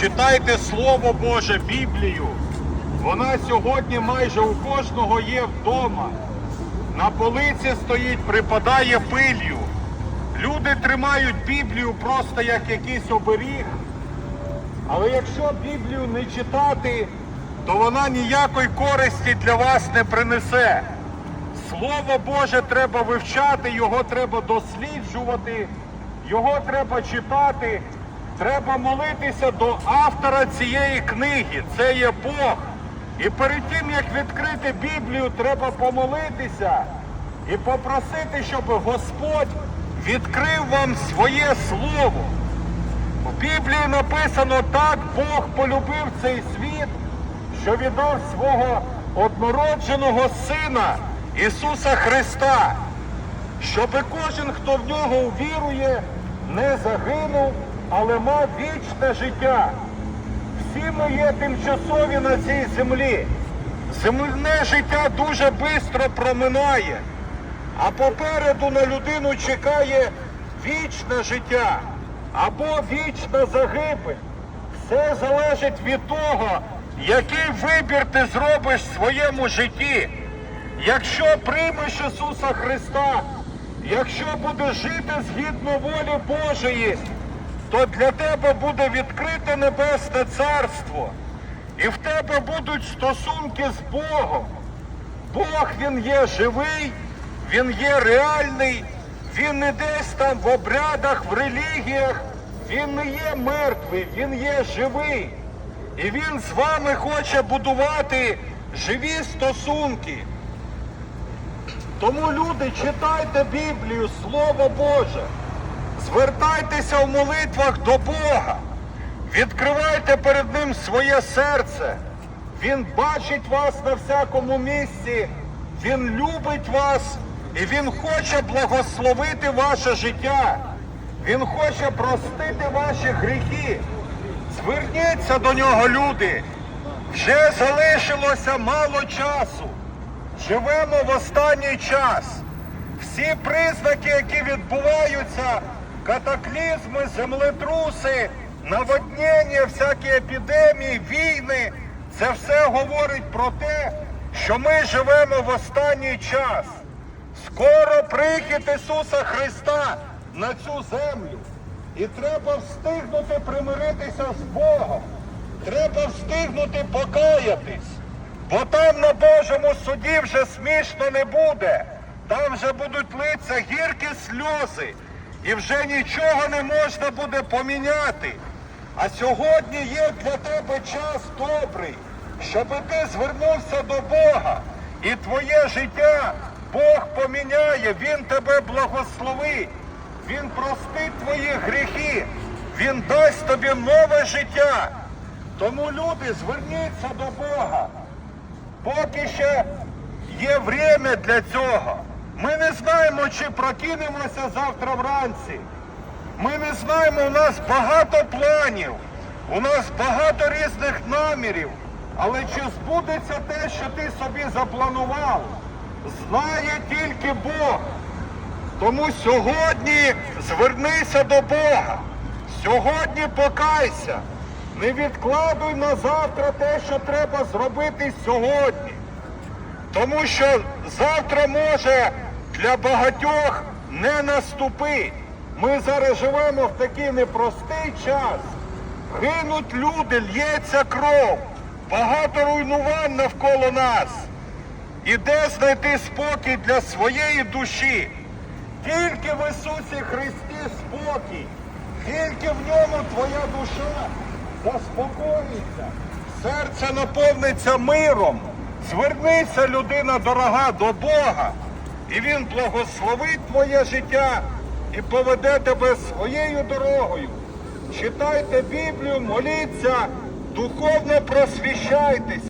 читайте Слово Боже, Біблію. Вона сьогодні майже у кожного є вдома. На полиці стоїть, припадає пилью. Люди тримають Біблію просто як якийсь оберіг. Але якщо Біблію не читати, то вона ніякої користі для вас не принесе. Слово Боже треба вивчати, його треба досліджувати, його треба читати, треба молитися до автора цієї книги. Це є Бог. І перед тим, як відкрити Біблію, треба помолитися і попросити, щоб Господь відкрив вам своє слово. В Біблії написано так, Бог полюбив цей світ, що віддав свого однородженого Сина Ісуса Христа, щоб кожен, хто в нього увірує, не загинув, але мав вічне життя. Всі ми є тимчасові на цій землі. Земне життя дуже швидко проминає, а попереду на людину чекає вічне життя або вічна загибель. Все залежить від того, який вибір ти зробиш в своєму житті. Якщо приймеш Ісуса Христа, якщо будеш жити згідно волі Божої, то для тебе буде відкрите небесне царство. І в тебе будуть стосунки з Богом. Бог він є живий, він є реальний, він не десь там в обрядах, в релігіях, він не є мертвий, він є живий. І він з вами хоче будувати живі стосунки. Тому люди, читайте Біблію, Слово Боже, звертайтеся в молитвах до Бога, відкривайте перед Ним своє серце. Він бачить вас на всякому місці, Він любить вас і Він хоче благословити ваше життя. Він хоче простити ваші гріхи. Зверніться до нього, люди. Вже залишилося мало часу. Живемо в останній час. Всі признаки, які відбуваються, катаклізми, землетруси, наводнення, всякі епідемії, війни, це все говорить про те, що ми живемо в останній час. Скоро прихід Ісуса Христа на цю землю. І треба встигнути примиритися з Богом. Треба встигнути покаятись. Бо там на Божому суді вже смішно не буде. Там вже будуть литися гіркі сльози. І вже нічого не можна буде поміняти. А сьогодні є для тебе час добрий, щоб ти звернувся до Бога. І твоє життя Бог поміняє, Він тебе благословить. Він простить твої гріхи, Він дасть тобі нове життя. Тому люди, зверніться до Бога. Поки ще є время для цього. Ми не знаємо, чи прокинемося завтра вранці. Ми не знаємо, у нас багато планів, у нас багато різних намірів. Але чи збудеться те, що ти собі запланував, знає тільки Бог. Тому сьогодні звернися до Бога. Сьогодні покайся. Не відкладуй на завтра те, що треба зробити сьогодні. Тому що завтра може для багатьох не наступити. Ми зараз живемо в такий непростий час. Гинуть люди, лється кров, багато руйнувань навколо нас. І де знайти спокій для своєї душі? Тільки в Ісусі Христі спокій, тільки в ньому твоя душа заспокоїться, серце наповниться миром. Звернися, людина дорога, до Бога, і Він благословить твоє життя і поведе тебе своєю дорогою. Читайте Біблію, моліться, духовно просвіщайтесь.